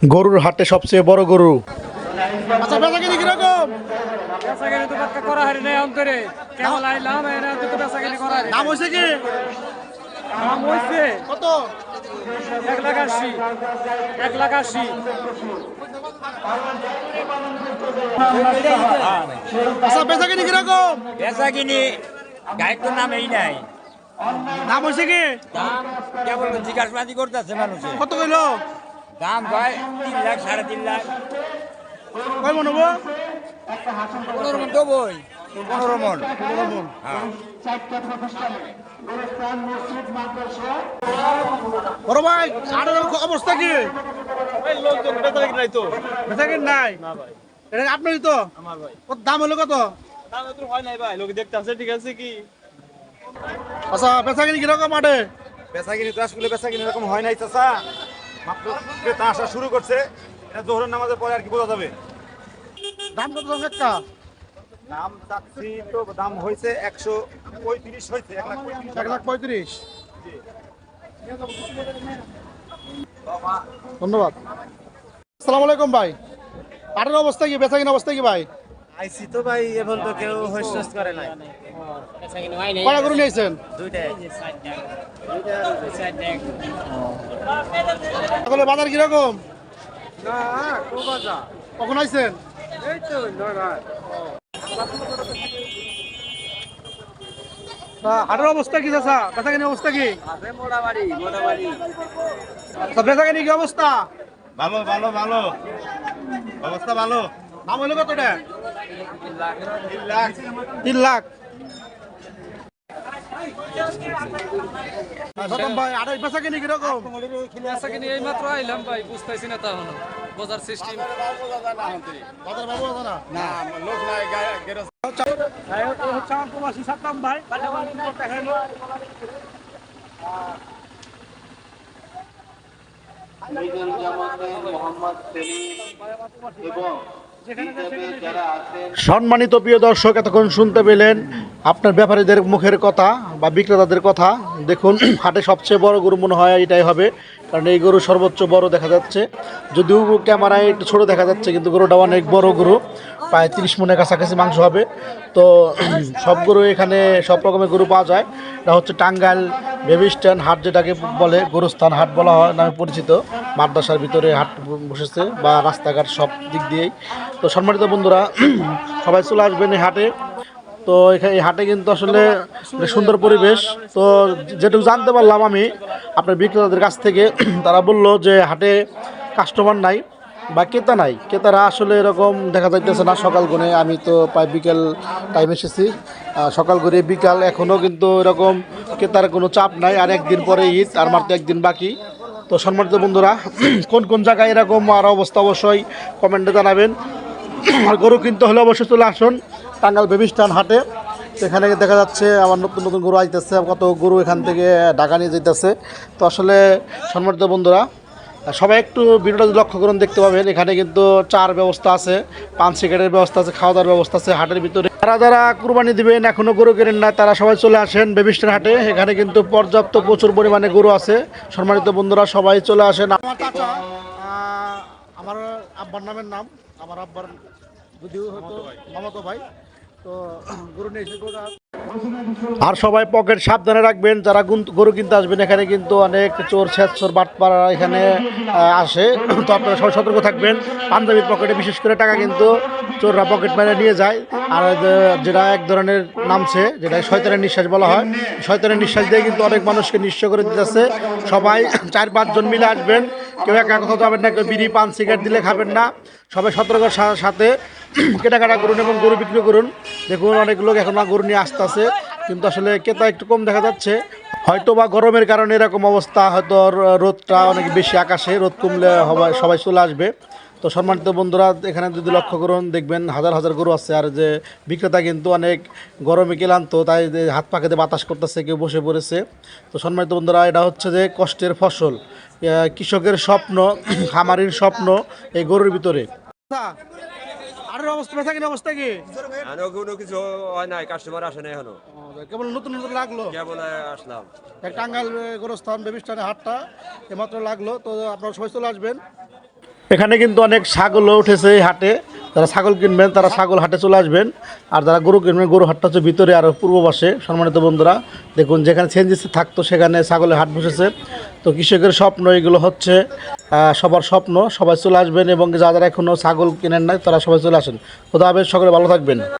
গরুর হাটে সবচেয়ে বড় গরু। আচ্ছা বেচা কিনি কীরকম? বেচাকেনি তো বাক্কা করা হারি নাই অন্তরে। কেবল আইলাম এনে তো বেচাকেনি করা হারি দাম হয়েছে কি? দাম হইছে? কত? এক লাখ আশি। এক লাখ আশি। আচ্ছা কীরকম? তো নামেই নাই। দাম হয়েছে কি? দাম কেবল জিজ্ঞাসবাদি করতেছে মানুষে। কত কইলো? দাম কয় তিন লাখ সাড়ে তিন লাখ। কয় মন হব? পনেরো মন দেবই। পনেরো মন। হ্যাঁ। বড় ভাই হাটের অবস্থা কি? লোকজন বেচা কিনি নাই তো। বেচা কিনি নাই? এটা আপনারই তো? আমার ভাই। কত দাম হলো কত? দাম হয় নাই ভাই লোক দেখতে আছে ঠিক আছে কি? আচ্ছা বেচা কিনি কীরকম হাটে বেচাকিনি তো আসলে বেচাকিনি এরকম হয় নাই চাচা। মাত্র ক্রেতা আসা শুরু করছে। এটা জোহরের নামাজের পরে আর কি বোঝা যাবে? দাম কত একটা? দাম চাচ্ছি তো দাম হয়েছে একশো পঁয়ত্রিশ হয়েছে এক লাখ পঁয়ত্রিশ ধন্যবাদ। আসসালামু আলাইকুম ভাই। হাটের অবস্থা কি? বেচা কিনা অবস্থা কি ভাই? আইসি তো ভাই এখন তো কেউ হইস করে নাই। কয়টা গরু নিয়েছেন তাহলে বাজার কীরকম? কখন আইছেন? তা হাটের অবস্থা কি চাচা? বেচা কিনা অবস্থা কি? তা বেচা কি অবস্থা? ভালো ভালো ভালো। অবস্থা ভালো। দাম হইল কতটা তিন লাখ। তিন লাখ খতম ভাই আরে বেচা কিনি কীরকম বেচাকেনি এই মাত্র আইলাম ভাই বুঝতেছি না তখন বাজার সিস্টেম বাজার বাবু না? না লোক নাই গেরস হচ্ছে আমার প্রবাসী সাতলাম ভাই। মোহাম্মদ সেলিম এবং সম্মানিত প্রিয় দর্শক এতক্ষণ শুনতে পেলেন আপনার ব্যাপারীদের মুখের কথা বা বিক্রেতাদের কথা। দেখুন হাটে সবচেয়ে বড় গরু মনে হয় এটাই হবে কারণ এই গরু সর্বোচ্চ বড় দেখা যাচ্ছে। যদিও ক্যামেরায় একটু ছোট দেখা যাচ্ছে কিন্তু গরুটা অনেক বড় গরু প্রায় তিরিশ মনের কাছাকাছি মাংস হবে। তো সব গরু এখানে সব রকমের গরু পাওয়া যায়। এটা হচ্ছে টাঙ্গাইল বেবি স্ট্যান্ড হাট যেটাকে বলে গরুস্থান হাট বলা হয় নামে পরিচিত। মাদ্রাসার ভিতরে হাট বসেছে বা রাস্তাঘাট সব দিক দিয়েই। তো সম্মানিত বন্ধুরা, সবাই চলে আসবেন এই হাটে। তো এখানে হাটে কিন্তু আসলে সুন্দর পরিবেশ। তো যেটুকু জানতে পারলাম আমি, আপনার বিক্রেতাদের কাছ থেকে, তারা বলল যে হাটে কাস্টমার নাই বা ক্রেতা নাই। ক্রেতারা আসলে এরকম দেখা যাইতেছে না, সকাল গুনে আমি তো প্রায় বিকেল টাইম এসেছি। সকাল করে বিকাল এখনও কিন্তু এরকম ক্রেতার কোনো চাপ নাই। আর একদিন পরে ঈদ, আর মাত্র একদিন বাকি। তো সম্মানিত বন্ধুরা, কোন কোন জায়গায় এরকম আর অবস্থা অবশ্যই কমেন্টে জানাবেন। আর গরু কিনতে হলে অবশ্যই চলে আসুন টাঙ্গাল বেবিস্টান হাটে। এখানে দেখা যাচ্ছে আমার নতুন নতুন গরু আইতেছে কত গরু এখান থেকে ঢাকা নিয়ে যেতেছে তো আসলে সম্মানিত বন্ধুরা সবাই একটু ভিডিওটা লক্ষ্য করুন, দেখতে পাবেন, এখানে কিন্তু চার ব্যবস্থা আছে, পান সিগারেটের ব্যবস্থা আছে, খাওয়া দাওয়ার ব্যবস্থা আছে, হাটের ভিতরে। যারা যারা কুরবানি দিবেন এখনও গরু কেনেন না তারা সবাই চলে আসেন বেবিস্টান হাটে। এখানে কিন্তু পর্যাপ্ত প্রচুর পরিমাণে গরু আছে। সম্মানিত বন্ধুরা, সবাই চলে আসেন। আমার চাচা আমার আব্বার নামের নাম, আমার আব্বার যদিও হয়তো মামাতো ভাই। তো, গরু নিয়ে আর সবাই পকেট সাবধানে রাখবেন, যারা গরু কিনতে আসবেন, এখানে কিন্তু অনেক চোর ছেচর বাটপাড়া এখানে আসে। তো আপনারা সবাই সতর্ক থাকবেন। পাঞ্জাবির পকেটে বিশেষ করে টাকা কিন্তু চোররা পকেট মেরে নিয়ে যায়। আর যেটা এক ধরনের নামছে, যেটা শয়তানের নিঃশ্বাস বলা হয়, শয়তানের নিঃশ্বাস দিয়ে কিন্তু অনেক মানুষকে নিঃস্ব করে দিতেছে। সবাই চার পাঁচজন মিলে আসবেন। কেউ একা কোথাও যাবেন না, কেউ বিড়ি, পান, সিগারেট দিলে খাবেন না। সবাই সতর্কের সাথে কেনাকাটা করুন এবং গরু বিক্রি করুন। দেখুন অনেক লোক এখন গরু নিয়ে আসতেছে, কিন্তু আসলে কেতা একটু কম দেখা যাচ্ছে। হয়তো বা গরমের কারণে এরকম অবস্থা, হয়তো রোদটা অনেক বেশি আকাশে, রোদ কমলে সবাই চলে আসবে। তো সম্মানিত বন্ধুরা, এখানে যদি লক্ষ্য করুন, দেখবেন হাজার হাজার গরু আছে, আর যে বিক্রেতা কিন্তু অনেক গরমে ক্লান্ত, তাই যে হাত পাখাতে বাতাস করতেছে, কেউ বসে পড়েছে। তো সম্মানিত বন্ধুরা, এটা হচ্ছে যে কষ্টের ফসল। কৃষকের স্বপ্ন, খামারির স্বপ্ন এই গরুর ভিতরে। আর অবস্থা বেচা কিনা অবস্থা কি? এখনও কোনো কিছু হয় নাই কাস্টমার আসে না এখনও। কেবল নতুন নতুন লাগল? কেবল আসলাম। এক টাঙ্গাইল গোরস্থান বেবিস্টানের হাটটা এমাত্র লাগল। তো আপনারা সবাই চলে আসবেন। এখানে কিন্তু অনেক ছাগলও উঠেছে এই হাটে। যারা ছাগল কিনবেন তারা ছাগল হাটে চলে আসবেন। আর যারা গরু কিনবেন গরু হাটটা হচ্ছে ভিতরে আর পূর্ব পাশে সম্মানিত বন্ধুরা। দেখুন যেখানে সেনজিসি থাকতো সেখানে ছাগলের হাট বসেছে। তো কৃষকের স্বপ্ন এগুলো হচ্ছে সবার স্বপ্ন, সবাই চলে আসবেন এবং যারা এখনও ছাগল কেনেন নাই, তারা সবাই চলে আসেন। খোদা হাফেজ, সকলে ভালো থাকবেন।